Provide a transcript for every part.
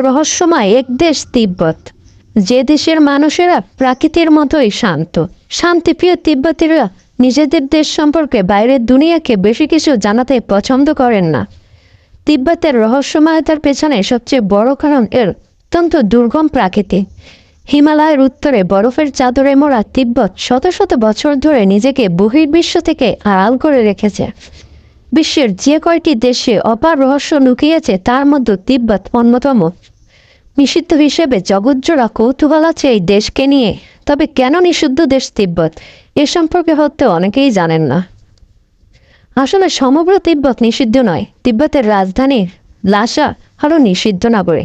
রহস্যময় এক দেশ তিব্বত। যে দেশের মানুষেরা প্রাকৃতির মতোই শান্ত। শান্তিপ্রিয় তিব্বতীরা নিজেদের দেশ সম্পর্কে বাইরের দুনিয়াকে বেশি কিছু জানাতে পছন্দ করেন না। তিব্বতের রহস্যময়তার পেছনে সবচেয়ে বড় কারণ এর অত্যন্ত দুর্গম প্রাকৃতি। হিমালয়ের উত্তরে বরফের চাদরে মোড়া তিব্বত শত শত বছর ধরে নিজেকে বহির্বিশ্ব থেকে আড়াল করে রেখেছে। বিশ্বের যে কয়টি দেশে অপার রহস্য লুকিয়েছে, তার মধ্যে তিব্বত অন্যতম। নিষিদ্ধ হিসেবে জগৎজোড়া কৌতূহল আছে এই দেশকে নিয়ে। তবে কেন নিষিদ্ধ দেশ তিব্বত? এ সম্পর্কে হতে অনেকেই জানেন না। আসলে সমগ্র তিব্বত নিষিদ্ধ নয়। তিব্বতের রাজধানী লাসা হলো নিষিদ্ধ নগরী।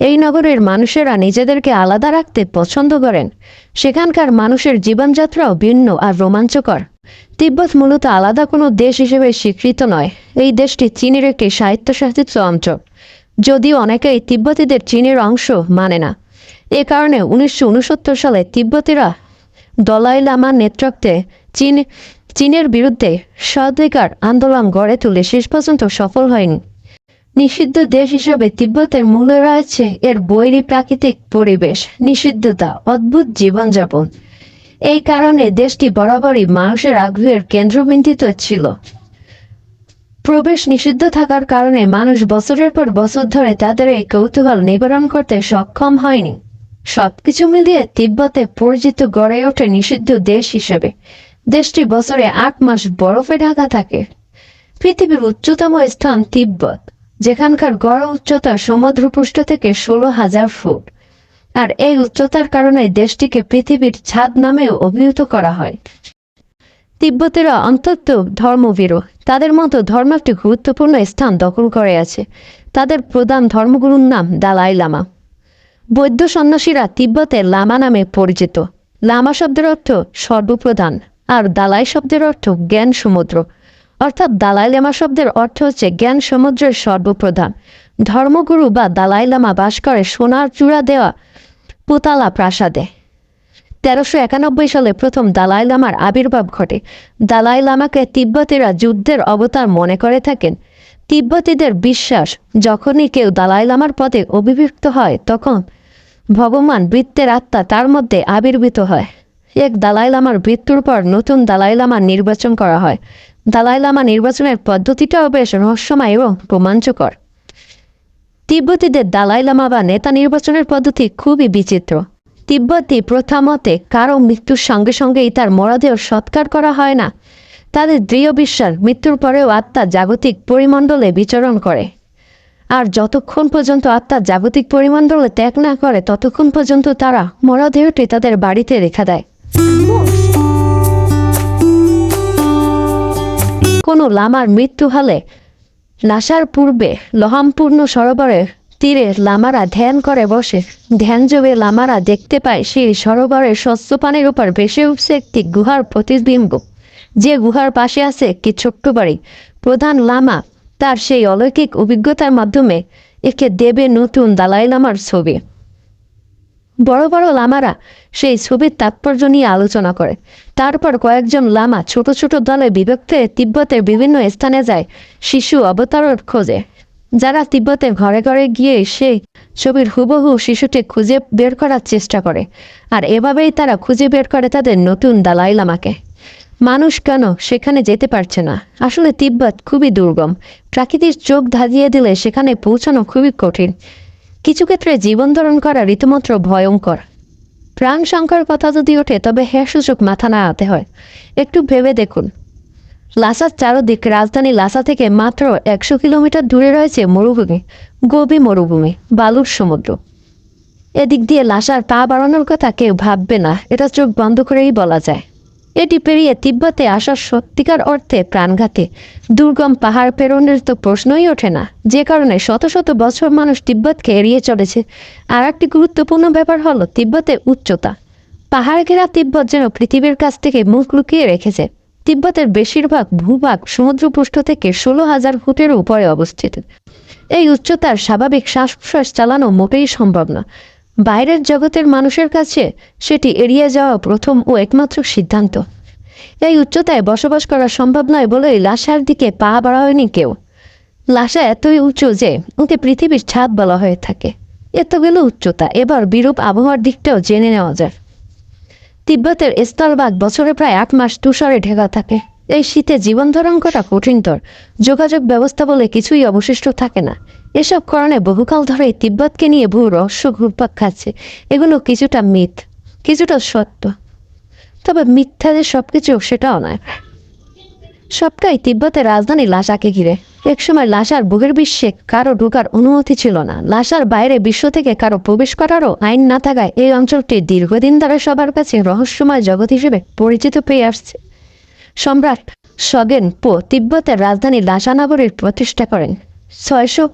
এই নগরের মানুষেরা নিজেদেরকে আলাদা রাখতে পছন্দ করেন। সেখানকার মানুষের জীবনযাত্রাও ভিন্ন আর রোমাঞ্চকর। তিব্বত মূলত আলাদা কোনো দেশ হিসেবে স্বীকৃত নয়। এই দেশটি চীনের একটি স্বায়ত্তশাসিত অঞ্চল। যদিও অনেকেই তিব্বতীদের চীনের অংশ মানে না। এ কারণে উনিশশো উনসত্তর সালে তিব্বতীরা দলাই লামার নেতৃত্বে চীন, চীনের বিরুদ্ধে স্বাধিকার আন্দোলন গড়ে তুলে শেষ পর্যন্ত সফল হয়নি। নিষিদ্ধ দেশ হিসেবে তিব্বতের মূলে রয়েছে এর বৈরী প্রাকৃতিক পরিবেশ, নিষিদ্ধতা, অদ্ভুত জীবনযাপন। এই কারণে দেশটি বরাবরই মানুষের আগ্রহের কেন্দ্রবিন্দিত ছিল। প্রবেশ নিষিদ্ধ থাকার কারণে মানুষ বছরের পর বছর ধরে তাদের এই কৌতূহল নিবারণ করতে সক্ষম হয়নি। সবকিছু মিলিয়ে তিব্বতে পরিচিত গড়ে ওঠে নিষিদ্ধ দেশ হিসেবে। দেশটি বছরে আট মাস বরফে ঢাকা থাকে। পৃথিবীর উচ্চতম স্থান তিব্বত, যেখানকার গড় উচ্চতা সমুদ্রপৃষ্ঠ থেকে ষোলো হাজার ফুট। আর এই উচ্চতার কারণে দেশটিকে পৃথিবীর ছাদ নামেও অভিহিত করা হয়। তিব্বতীরা অন্তত ধর্মভীরু। তাদের মতো ধর্ম একটি গুরুত্বপূর্ণ স্থান দখল করে আছে। তাদের প্রধান ধর্মগুরুর নাম দালাই লামা। বৌদ্ধ সন্ন্যাসীরা তিব্বতে লামা নামে পরিচিত। লামা শব্দের অর্থ সর্বপ্রধান আর দালাই শব্দের অর্থ জ্ঞান সমুদ্র। অর্থাৎ দালাই লামা শব্দের অর্থ হচ্ছে জ্ঞান সমুদ্রের সর্বপ্রধান। ধর্মগুরু বা দালাই লামা বাস করে সোনার চূড়া দেওয়া পুতালা প্রাসাদে। তেরোশো একানব্বই সালে প্রথম দালাই লামার আবির্ভাব ঘটে। দালাই লামাকে তিব্বতীরা যুদ্ধের অবতার মনে করে থাকেন। তিব্বতীদের বিশ্বাস, যখনই কেউ দালাই লামার পদে অভিযুক্ত হয়, তখন ভগবান বৃত্তের আত্মা তার মধ্যে আবির্ভূত হয়। এক দালাই লামার মৃত্যুর পর নতুন দালাই লামার নির্বাচন করা হয়। দালাই লামা নির্বাচনের পদ্ধতিটাও বেশ রহস্যময় এবং রোমাঞ্চকর। তিব্বতীদের দালাই লামা বা নেতা নির্বাচনের পদ্ধতি খুবই বিচিত্র। তিব্বতী প্রথা মতে কারও মৃত্যুর সঙ্গে সঙ্গেই তার মরদেহ সৎকার করা হয় না। তাদের দৃঢ় বিশ্বাস মৃত্যুর পরেও আত্মা জাগতিক পরিমণ্ডলে বিচরণ করে। আর যতক্ষণ পর্যন্ত আত্মা জাগতিক পরিমণ্ডলে ত্যাগ না করে, ততক্ষণ পর্যন্ত তারা মরদেহটি তাদের বাড়িতে রেখে দেয়। কোনো লামার মৃত্যু হলে নাসার পূর্বে লহামপূর্ণ সরোবরের তীরে লামারা ধ্যান করে বসে। ধ্যান যোগে লামারা দেখতে পায় সেই সরোবরের স্বচ্ছ পানির উপর ভেসে উঠছে একটি গুহার প্রতিবিম্ব। যে গুহার পাশে আছে একটি ছোট্ট বাড়ি। প্রধান লামা তার সেই অলৌকিক অভিজ্ঞতার মাধ্যমে একে দেবে নতুন দালাই লামার ছবি। বড় বড় লামারা সেই ছবির তাৎপর্য নিয়ে আলোচনা করে। তারপর কয়েকজন লামা ছোট ছোট দলে বিভক্তে তিব্বতের বিভিন্ন স্থানে যায় শিশু অবতারের খোঁজে। যারা তিব্বতের ঘরে ঘরে গিয়ে সেই ছবির হুবহু শিশুটি খুঁজে বের করার চেষ্টা করে, আর এভাবেই তারা খুঁজে বের করে তাদের নতুন দালাই লামাকে। মানুষ কেন সেখানে যেতে পারছে না? আসলে তিব্বত খুবই দুর্গম। প্রাকৃতিক চোখ ধাঁধিয়ে দিলে সেখানে পৌঁছানো খুবই কঠিন। কিছু ক্ষেত্রে জীবন ধারণ করা রীতিমাত্র ভয়ঙ্কর। প্রাণ সংখ্যার কথা যদি ওঠে, তবে হ্যাঁ সূচক মাথা নাড়াতে হয়। একটু ভেবে দেখুন। লাসার চারদিক রাজধানী লাসা থেকে মাত্র একশো কিলোমিটার দূরে রয়েছে মরুভূমি, গভীর মরুভূমি, বালুর সমুদ্র। এদিক দিয়ে লাসার পা বাড়ানোর কথা কেউ ভাববে না, এটা চোখ বন্ধ করেই বলা যায়। এটি পেরিয়ে তিব্বতে আসার সত্যিকার অর্থে প্রাণঘাতী। দুর্গম পাহাড় পেরোনের তো প্রশ্নই ওঠে না। যে কারণে শত শত বছর মানুষ তিব্বতকে এড়িয়ে চলেছে। আর একটি গুরুত্বপূর্ণ ব্যাপার হলো তিব্বতের উচ্চতা। পাহাড় ঘেরা তিব্বত যেন পৃথিবীর কাছ থেকে মুখ লুকিয়ে রেখেছে। তিব্বতের বেশিরভাগ ভূভাগ সমুদ্রপৃষ্ঠ থেকে ষোলো হাজার ফুটের উপরে অবস্থিত। এই উচ্চতার স্বাভাবিক শ্বাস প্রশ্বাস চালানো মোটেই সম্ভব না। বাইরের জগতের মানুষের কাছে সেটি এড়িয়ে যাওয়া প্রথম ও একমাত্র সিদ্ধান্ত। এই উচ্চতায় বসবাস করা সম্ভব নয় বলেই লাশার দিকে পা বাড়ায়নি কেউ। লাশা এতই উঁচু যে ওকে পৃথিবীর ছাদ বলা হয়ে থাকে। এতগুলো উচ্চতা এবার বিরূপ আবহাওয়ার দিকটাও জেনে নেওয়া যায়। তিব্বতের স্থলভাগ বছরে প্রায় আট মাস তুষারে ঢেকা থাকে। এই শীতে জীবন ধারণ করা কঠিনতর। যোগাযোগ ব্যবস্থা বলে কিছুই অবশিষ্ট থাকে না। এসব কারণে বহুকাল ধরে তিব্বতকে নিয়ে বহু রহস্য ঘুরপাক খাচ্ছে। এগুলো কিছুটা মিথ, কিছুটা সত্য। তবে মিথ্যা যে সব কিছু সেটাও নয়। সবটাই তিব্বতের রাজধানী লাসাকে ঘিরে। একসময় লাসার বহির্বিশ্বে কারও ঢোকার অনুমতি ছিল না। লাসার বাইরে বিশ্ব থেকে কারও প্রবেশ করারও আইন না থাকায় এই অঞ্চলটি দীর্ঘদিন ধরে সবার কাছে রহস্যময় জগৎ হিসেবে পরিচিত পেয়ে আসছে। সম্রাট সগেন পো তিব্বতের রাজধানী লাসানগরীর প্রতিষ্ঠা করেন। ছয়শো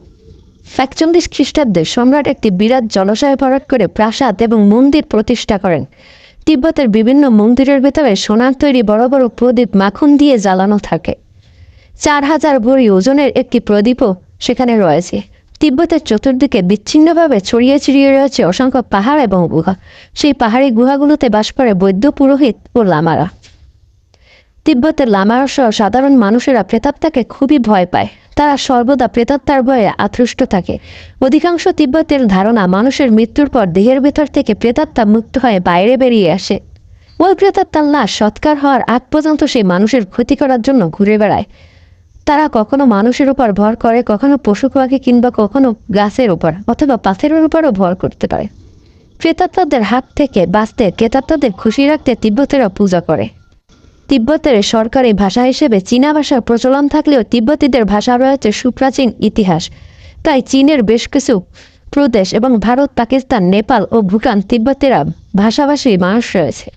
একচল্লিশ খ্রিস্টাব্দে সম্রাট একটি বিরাট জলাশয় ভরাট করে প্রাসাদ এবং মন্দির প্রতিষ্ঠা করেন। তিব্বতের বিভিন্ন মন্দিরের ভেতরে সোনার তৈরি বড় বড় প্রদীপ মাখন দিয়ে জ্বালানো থাকে। চার হাজার ভরি ওজনের একটি প্রদীপও সেখানে রয়েছে। তিব্বতের চতুর্দিকে বিচ্ছিন্নভাবে ছড়িয়ে ছিড়িয়ে রয়েছে অসংখ্য পাহাড় এবং গুহা। সেই পাহাড়ি গুহাগুলোতে বাস করে বৈদ্য পুরোহিত ও লামারা। তিব্বতের লামারা সহ সাধারণ মানুষেরা প্রেতাত্মাকে খুবই ভয় পায়। তারা সর্বদা প্রেতাত্মার ভয়ে আত্রুষ্ট থাকে। অধিকাংশ তিব্বতের ধারণা মানুষের মৃত্যুর পর দেহের ভেতর থেকে প্রেতাত্মা মুক্ত হয়ে বাইরে বেরিয়ে আসে। ওই প্রেতাত্মার লাশ সৎকার হওয়ার আগ পর্যন্ত সেই মানুষের ক্ষতি করার জন্য ঘুরে বেড়ায়। তারা কখনো মানুষের উপর ভর করে, কখনো পশু পাখি কিংবা কখনো গাছের উপর অথবা পাথরের উপরও ভর করতে পারে। প্রেতাত্মাদের হাত থেকে বাঁচতে ক্রেতাত্মাদের খুশি রাখতে তিব্বতেরা পূজা করে। তিব্বতের সরকারি ভাষা হিসেবে চীনা ভাষার প্রচলন থাকলেও তিব্বতীদের ভাষা রয়েছে সুপ্রাচীন ইতিহাস। তাই চীনের বেশ কিছু প্রদেশ এবং ভারত, পাকিস্তান, নেপাল ও ভুটান তিব্বতেরা ভাষাভাষী মানুষ রয়েছে।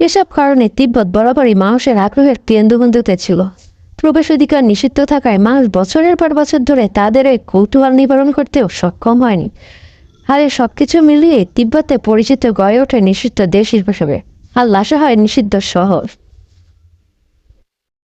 এসব কারণে তিব্বত বরাবরই মানুষের আগ্রহের কেন্দ্রবিন্দুতে ছিল। প্রবেশ অধিকার নিষিদ্ধ থাকায় মানুষ বছরের পর বছর ধরে তাদের এই কৌতূহল নিবারণ করতেও সক্ষম হয়নি। আর সব কিছু মিলিয়ে তিব্বতে পরিচিত গড়ে ওঠে নিষিদ্ধ দেশ হিসেবে। আর লাসা হয় নিষিদ্ধ শহর।